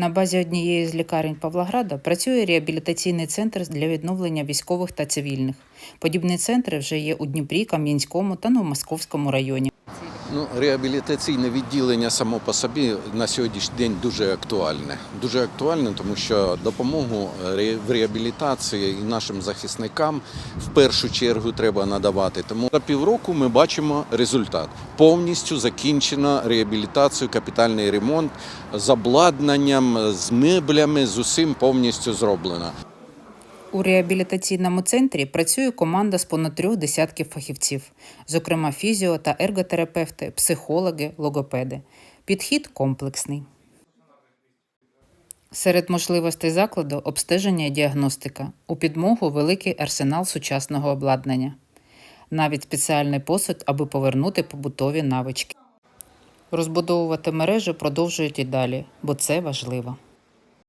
На базі однієї з лікарень Павлограда працює реабілітаційний центр для відновлення військових та цивільних. Подібні центри вже є у Дніпрі, Кам'янському та Новомосковському районі. Ну, реабілітаційне відділення само по собі на сьогоднішній день дуже актуальне. Дуже актуальне, тому що допомогу ре- в реабілітації і нашим захисникам в першу чергу треба надавати. Тому за півроку ми бачимо результат. Повністю закінчена реабілітацію, капітальний ремонт з обладнанням, з меблями, з усім повністю зроблено. У реабілітаційному центрі працює команда з понад трьох десятків фахівців, зокрема фізіо та ерготерапевти, психологи, логопеди. Підхід комплексний. Серед можливостей закладу обстеження і діагностика. У підмогу великий арсенал сучасного обладнання. Навіть спеціальний посуд, аби повернути побутові навички. Розбудовувати мережу продовжують і далі, бо це важливо.